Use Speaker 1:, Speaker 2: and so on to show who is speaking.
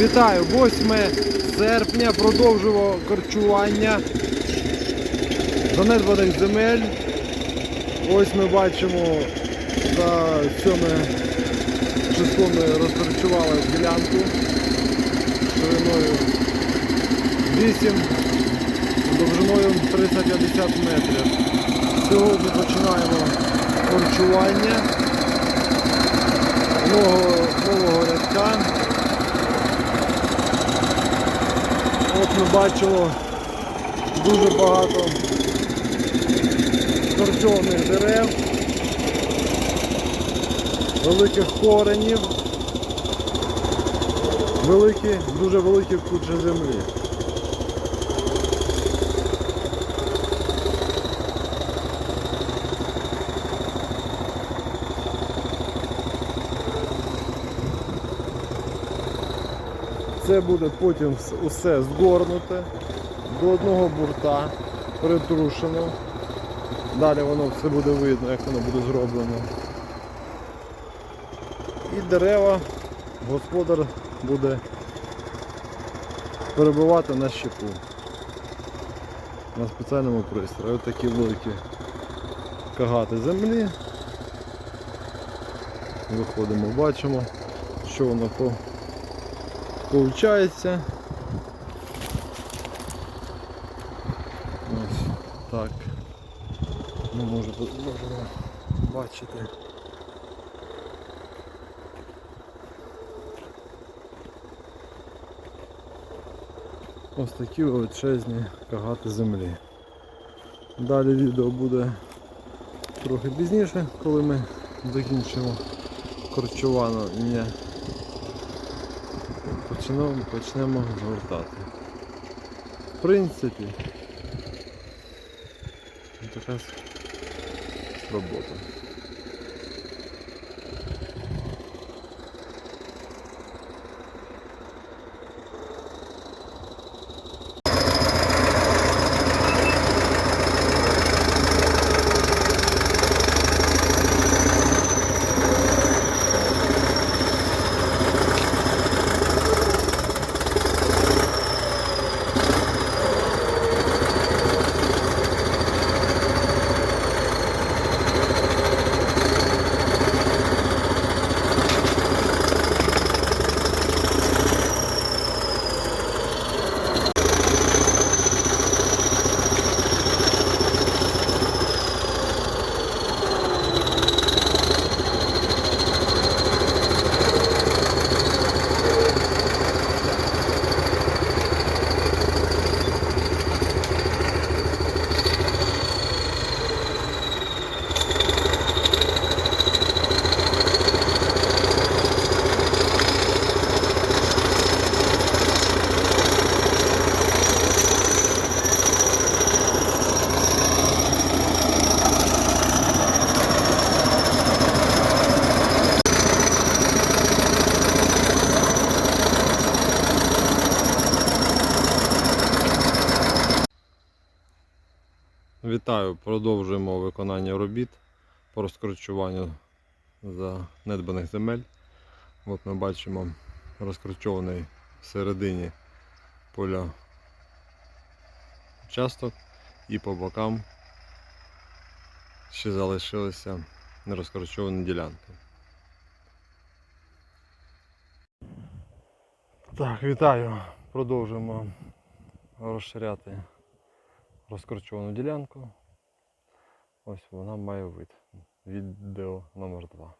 Speaker 1: Вітаю! 8 серпня продовжуємо корчування занедбаних земель. Ось ми бачимо за 7 число ми розкорчували ділянку шириною 8, довжиною 350 метрів. Сьогодні починаємо корчування нового, нового рядка. Ми бачимо дуже багато торчовних дерев, великих коренів, великі, дуже великі кучі землі. Це буде потім усе згорнуте до одного бурта, притрушено. Далі воно все буде видно, як воно буде зроблено. І дерева господар буде перебивати на щепу. На спеціальному пристрої. Ось такі великі кагати землі. Виходимо, бачимо, що воно по Получається. Ось так. Ми можемо, можемо бачити. Ось такі величезні кагати землі. Далі відео буде трохи пізніше, коли ми закінчимо корчування почнемо, почнемо згортати. В принципі, така робота. Вітаю, продовжуємо виконання робіт по розкорчуванню занедбаних земель. От ми бачимо розкорчований всередині поля участок і по бокам ще залишилися нерозкорчовані ділянки. Так, вітаю. Продовжуємо розширяти розкорчовану ділянку. Ось вона має вид. Відео номер 2